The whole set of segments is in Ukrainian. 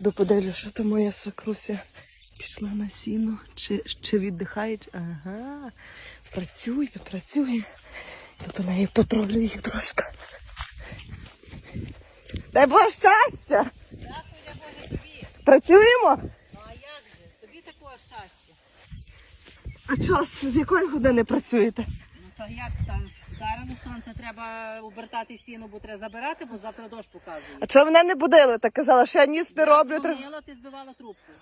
Доподивлю, що то моя свекруся пішла на сіно. Чи, чи віддихає? Ага. Працює, працює. Тут у неї потролю їх трошки. Дай Боже щастя! Дякую, Працюємо? Ну а як же? Тобі такого щастя. А час з якої години працюєте? Ну то як там вдарено сонце, треба обертати сіно, бо треба забирати, бо завтра дощ показує. А чого мене не будили? Так казала, що я ніц не роблю. Треба- Дзвонила, ти збивала трубку.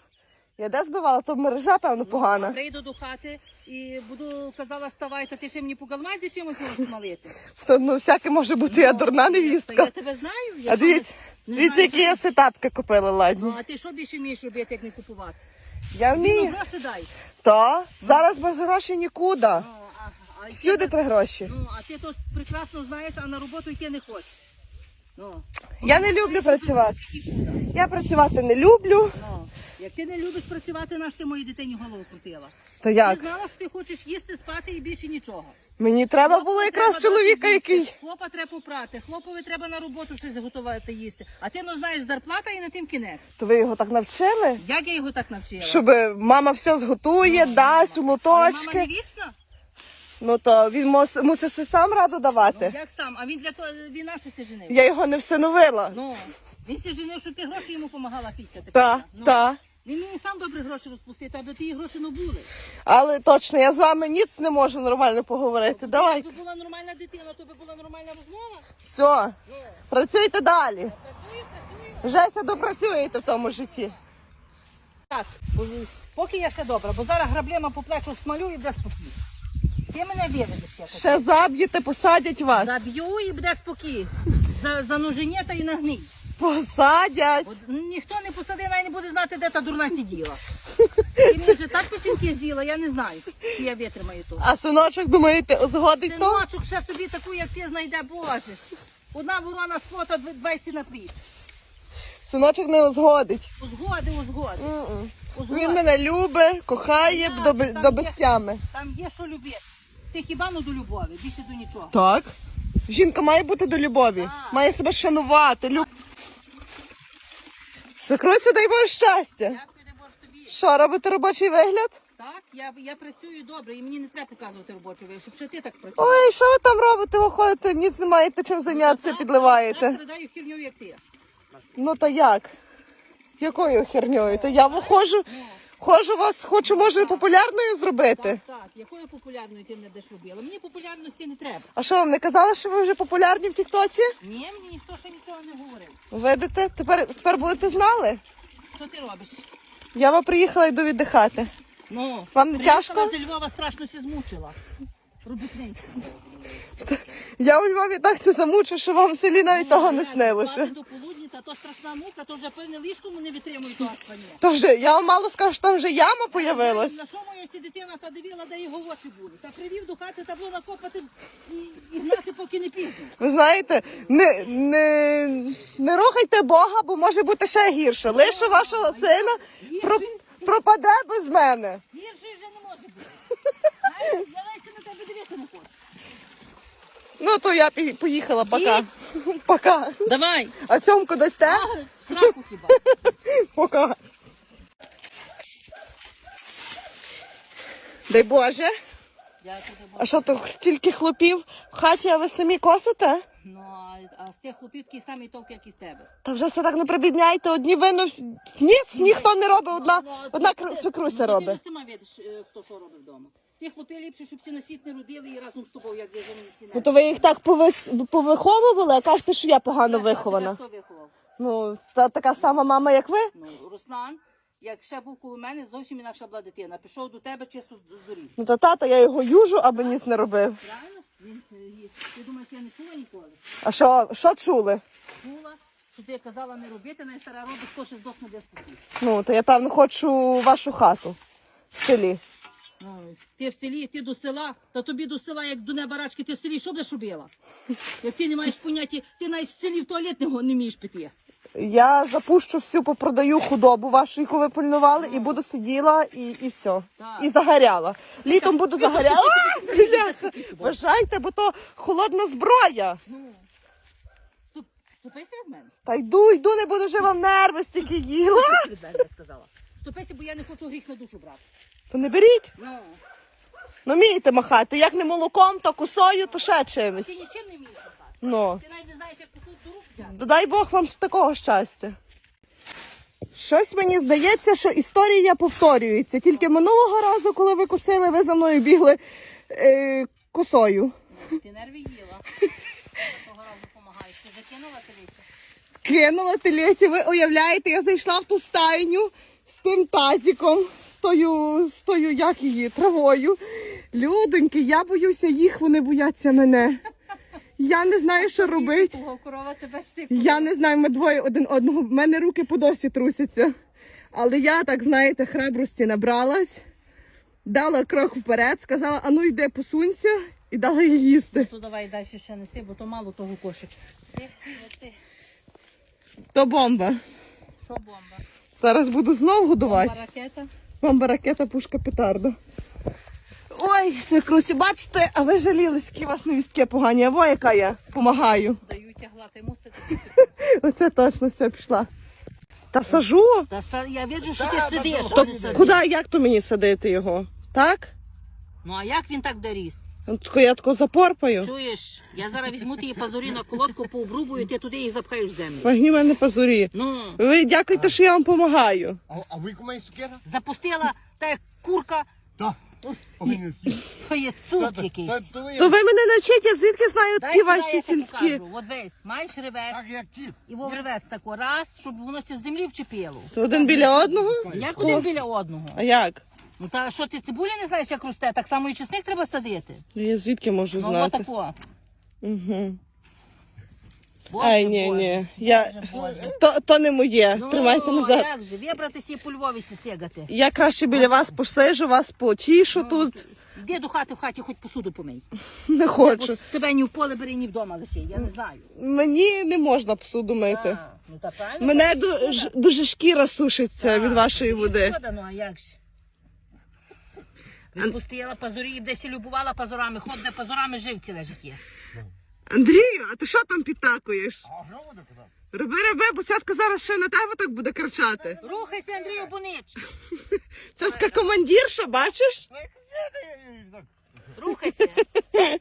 Я де збивала, то мережа, певно, погана. Прийду до хати і буду казала, ставай, та ти ще мені по галмаді чимось можеш смалити. То ну всяке може бути, я дурна Та я невістка. тебе знаю. Я А дивіться, не дивіться, знаю, які я сетапки купила ладні. Ну, а ти що більше вмієш робити, як не купувати? Я Ну, вмію. гроші дай. Та, зараз без грошей нікуди. Ну, а, а, Всюди три гроші. Ну, а ти тут прекрасно знаєш, а на роботу йти не хочеш. Ну, Я не люблю працювати. Я працювати не люблю. ну. Як ти не любиш працювати, наш ти моїй дитині голову крутила. То Ти як? знала, що ти хочеш їсти, спати і більше нічого. Мені треба було якраз треба чоловіка, дати їсти, який. Хлопа треба попрати, хлопові треба на роботу щось готувати їсти. А ти ну знаєш зарплата і на тим кінець. То ви його так навчили? Як я його так навчила? Щоб мама все зготує, дасть у мама не лоточки. вічна? Ну то він мусить си сам раду Ну, давати. як сам? А він для того він на що женив? Я його не всиновила. Ну, він се женив, щоб ти гроші йому допомагала фікати. Та, Ну, та. Він мені сам добре гроші розпустити, аби ті гроші не були. Але точно, я з вами ніц не можу нормально поговорити. Давайте. Якби була нормальна дитина, то би була нормальна розмова. Все, Ну, працюйте далі. працюю, працюю. Вже допрацюєте в тому житті. Так, поки я ще добра, бо зараз граблема по плечу смалю і буде спокій. Ти мене виведеш ще. Заб'єте, посадять вас. Заб'ю і буде спокій. За, за ноженєта і нагній. Посадять. От ніхто не посадив, навіть не буде знати, де та дурна сиділа. Ти мені вже так печінки з'їла, я не знаю, чи я витримаю тут. А синочок, думаєте, згодить то? Синочок ще собі таку, як ти знайде, Боже. Одна ворона сфота 20 на пліч. Синочок не згодить. Узгоди, узгоди. М-м. узгоди. Він мене любить, кохає Так, до, там до є- безтями. Там є що любити. Ти хіба ну до любові, більше до нічого. Так. Жінка має бути до любові, Так. має себе шанувати. Люб... Свекруцю, дай Боже щастя. Дякую, дай Боже тобі. Що, робите робочий вигляд? Так, я, я працюю добре, і мені не треба показувати робочу вишу, щоб ще ти так працював. Ой, що ви там робите? Ви ходите, ніц не маєте чим зайнятися, Я підливаєте. страдаю херню, як ти. Ну та як? Якою херньою? Та я виходжу, ходжу вас, хочу, може, популярною зробити. Так, так, якою популярною ти мене деш робила? Мені популярності не треба. А що вам не казали, що ви вже популярні в Тіктоці? Ні, мені ніхто ще нічого не говорив. Видите? Тепер, тепер будете знали? Що ти робиш? Я вам приїхала йду віддихати. Ну, Вам не приїхала тяжко? з Львова страшно се змучила. Робітненька. Я у Львові так це замучу, що вам в селі навіть того не снилося. до полудні, та то страшна мука, то вже певне ліжком не витримує того спання. То вже, я вам мало скажу, що там вже яма появилась. На що моя сі дитина та дивила, де його очі були. Та привів до хати та було накопати і, і гнати, поки не пізно. Ви знаєте, не, не, не рухайте Бога, бо може бути ще гірше. Лише вашого сина про, пропаде без мене. Гірше вже не може бути. Не. Ну то я пі- поїхала, пока. Пока. Давай. А цьомку дасте? Сраку хіба. Пока. Дай Боже. Дякую, тобі. А що то стільки хлопів в хаті, а ви самі косите? Ну, а, а з тих хлопів такий самий толк, як і з тебе. Та вже все так не прибідняйте, одні вину. Ніц ніхто не робить, одна, Ну, а одна ти- кр- ти- свекруся ну, Ти робить. ж сама видиш, е, хто що робить вдома. Ті хлопці ліпше, щоб всі на світ не родили і разом з тобою, як в'язані всі Ну то ви їх так повис- повиховували, а кажете, що я погано вихована. Хто виховав? Ну, та така сама мама, як ви. Ну, Руслан, як ще був коло мене, зовсім інакша була дитина. Пішов до тебе чисто з. Ну та тата, я його южу, аби ніц не робив. Правильно? Він, е, ти думаєш, я не чула ніколи? А що, що чули? Чула, що ти казала не робити, найстара робить, хто ще здохне без спокій. Ну, то я певно хочу вашу хату в селі. Ти в селі, ти до села, та тобі до села, як до неба рачки, ти в селі що будеш робила? Як ти не маєш поняття, ти навіть в селі в туалет не, го- не вмієш піти. Я запущу всю, попродаю худобу вашу, яку ви пильнували, і буду сиділа і, і все. Так. І загоряла. Літом буду загоряла. Вважайте, бо то холодна зброя. Ну, Ступися від мене. Та йду, йду, не буду вже вам нерви стільки їла. Від мене, я сказала. Ступися, бо я не хочу гріх на душу брати. То не беріть. Ну, Ну вмієте махати. Як не молоком, то косою, то ще ти чимось. нічим не вмієш махати. Ну. Ти навіть не знаєш, як посуд до рук взяти. Дай Бог вам з такого щастя. Щось мені здається, що історія повторюється. Тільки минулого разу, коли ви косили, ви за мною бігли е, косою. Ну, Ти нерви їла. Того разу допомагаєш. Ти закинула телицю? Кинула телеці, ви уявляєте, я зайшла в ту стайню з тим тазиком, з тою, з тою як її, травою. Людоньки, я боюся їх, вони бояться мене. Я не знаю, що робити. Штик. Я не знаю, ми двоє один одного. В мене руки по досі трусяться. Але я, так знаєте, храбрості набралась, дала крок вперед, сказала, а ну йди посунься, і дала їй їсти. То давай далі ще неси, бо то мало того кошик. Ти, неси. То бомба. Що бомба? Зараз буду знов годувати. Бомба ракета. Бомба, ракета, пушка, петарда. Ой, свекрусі, бачите, а ви жалілись, які у вас невістки погані, а во яка я помагаю. Даю тягла, ти мусити. Оце точно все пішла. Та сажу. Та са- я бачу, що ти сидиш, а не сидиш. куди, як то мені садити його? Так? Ну а як він так доріс? Ну, тако я тако запорпаю. Чуєш, я зараз візьму ті пазурі на колодку, пообрубую, ти туди їх запхаєш в землю. Вагні мене пазурі. Ну, Ви дякуйте, що я вам допомагаю. А, а ви кумаєш цукера? запустила та як курка, Так. Повинен є цуд якийсь. То ви мене навчите, я звідки знаю Дай ті сюди, ваші я тебе сільські. покажу. От весь, маєш ревець, так як ті. і вов ревець тако, раз, щоб воно в землі вчепило. То один біля одного? Як один біля одного? А як? Ну та що ти цибулі не знаєш, як росте, так само і чесник треба садити. Ну, Я звідки можу Ну знати? отако. Угу. Боже, Ай, ні, Боже, ні. Я... Боже, Боже. То, то не моє. Ну, Тримайте назад. як же, вибратися по Львові цегати. Я краще біля вас посижу, вас потішу Ну, тут. Йди до хати в хаті, хоч посуду помий. Не хочу. От тебе ні в поле бери, ні вдома лише, я не знаю. Мені не можна посуду мити. А, ну та правильно. Мене так і ду- шкода. ж- дуже шкіра сушиться від вашої води. Шкода, ну а як же? Відпустила пазурі, десь і любувала пазурами, хлоп де пазурами жив ціле життя. Андрію, а ти що там підтакуєш? А що буде казати? Роби, роби, бо цятка зараз ще на тебе так буде кричати. Рухайся, Андрію, Бунич! Цятка командірша, бачиш? Рухайся!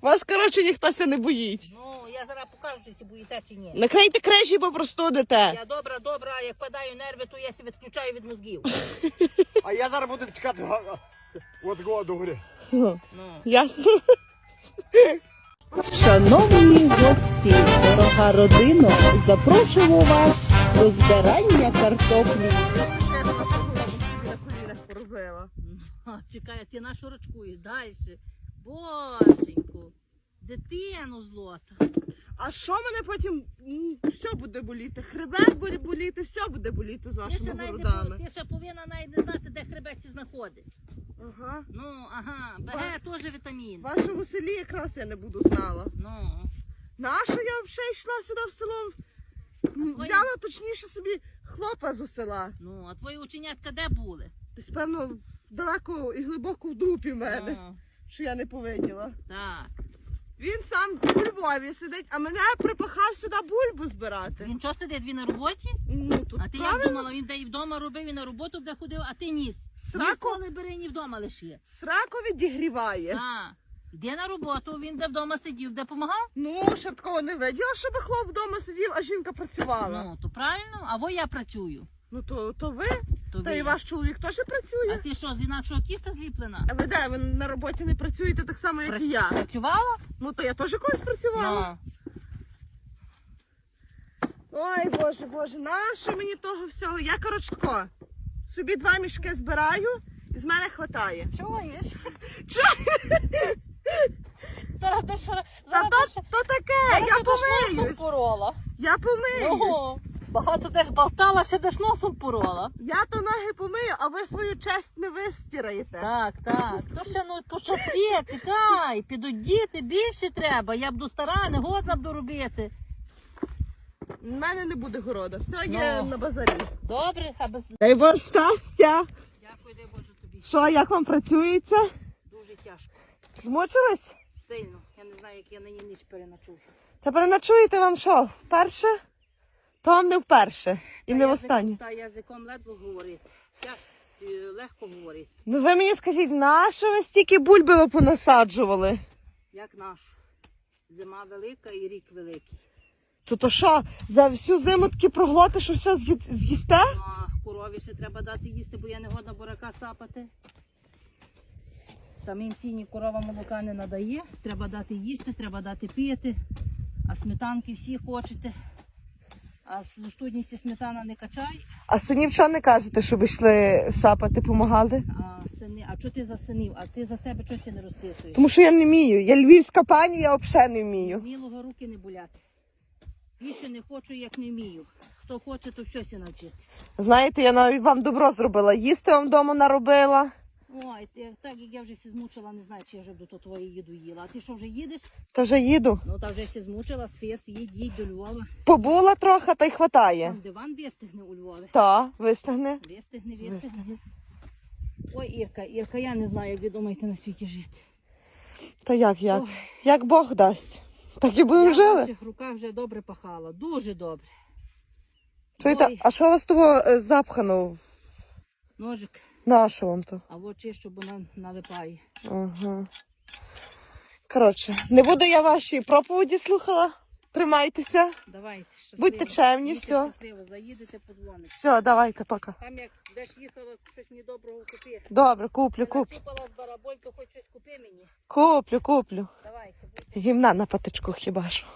Вас, коротше, ніхто ся не боїть. Ну, я зараз покажу, чи боїте чи ні. Накрийте крежі, бо простудите. Я добра, добра, як падаю нерви, то я себе відключаю від мозгів. А я зараз буду га- от го до. Ну. Ясно? Шановні гості, дорога родина, запрошуємо вас до збирання картоплі. Чекай, а ти нашу рачкуєш далі. Боженьку, дитину злота. А що мене потім все буде боліти? Хребет буде боліти, все буде боліти з вашими городами. ти ще повинна навіть не знати, де хребець знаходиться. Ага. Ну, ага, БГ теж вітамін. В вашому селі якраз я не буду знала. Ну, Нащо я взагалі йшла сюди в село? Твої- Взяла точніше собі хлопа з села. ну, а твої ученятка де були? Десь, певно, далеко і глибоко в дупі в мене, Ну, що я не повиділа. так. Він сам у Львові сидить, а мене припахав сюди бульбу збирати. Він що сидить, він на роботі? Ну, тут А ти як думала, він де і вдома робив, і на роботу де ходив, а ти ніс. Сраку, Ніколи бери, ні вдома лише. сраку відігріває. Так. Йде на роботу, він де вдома сидів, де допомагав? Ну, ще б такого не виділа, щоб хлоп вдома сидів, а жінка працювала. Ну, то правильно, а во я працюю. Ну, то, то ви, То та ви. і ваш чоловік теж працює. А ти що, з інакшого кіста зліплена? А ви де? Ви на роботі не працюєте так само, як Пра- і я. Працювала? Ну, то я теж колись працювала. Да. Ой, боже, боже, нащо мені того всього? Я коротше тако, собі два мішки збираю і з мене хватає. Чуєш? Чуєш? Зараз ти що? Та Зараз то, ти то таке, я носом помиюсь. порола. Я помиюсь. Ну, багато деш болтала, ще деш носом порола. Я то ноги помию, а ви свою честь не вистираєте. Так, так. То ще ну то чекай, підуть діти, більше треба. Я буду стара, не годна буду робити. У мене не буде города, все Ну. є на базарі. Добре, аби Дай Боже щастя. Дякую, дай Боже тобі. Що, як вам працюється? Дуже тяжко. Змучились? Сильно. Я не знаю, як я нині ніч переночую. Та переночуєте вам що? Вперше? То вам не вперше. І Та не язик- востаннє. Та язиком ледве говорити. Тяж, е, легко говорити. Ну ви мені скажіть, на що ви стільки бульби ви понасаджували? Як наш. Зима велика і рік великий. То то що, за всю зиму таки проглоти, що все з'ї- з'їсте? Ну, а корові ще треба дати їсти, бо я не годна бурака сапати. Самим сіні корова молока не надає. Треба дати їсти, треба дати пити. А сметанки всі хочете. А з студністі сметана не качай. А синів чого не кажете, щоб йшли сапати, помагали? А сини, а чого ти за синів? А ти за себе чогось ти не розписуєш? Тому що я не вмію. Я львівська пані, я взагалі не вмію. Вмілого руки не боляти. Більше не хочу, як не вмію. Хто хоче, то щось і навчити. Знаєте, я навіть вам добро зробила. Їсти вам вдома наробила. Ой, ти- так як я вже всі змучила, не знаю, чи я вже до то твоєї їду їла. А ти що вже їдеш? Та вже їду. Ну та вже всі змучила, з фес, їдь, їдь до Львова. Побула трохи, та й хватає. Там диван вистигне у Львові. Та, вистигне. Вистигне, вистигне. Ой, Ірка, Ірка, я не знаю, як ви думаєте на світі жити. Та як, як? Ой. Як Бог дасть. Так і будемо я в жили. ваших руках вже добре пахала, дуже добре. Чуєте, Ой. а що у вас того е, запхано? Ножик, На що вам то? а в очі, щоб вона налипає. Ага. Коротше, не буду я ваші проповіді слухала. Тримайтеся. Давайте, щасливо. Будьте чемні, всьо. щасливо, заїдете, позвоните. Все, давайте, пока. Там як десь їхала, щось мені доброго купи. Добре, куплю, куплю. Насипала з бараболь, то хоч щось купи мені. Куплю, куплю. Давайте. Гімна на патичку хіба що.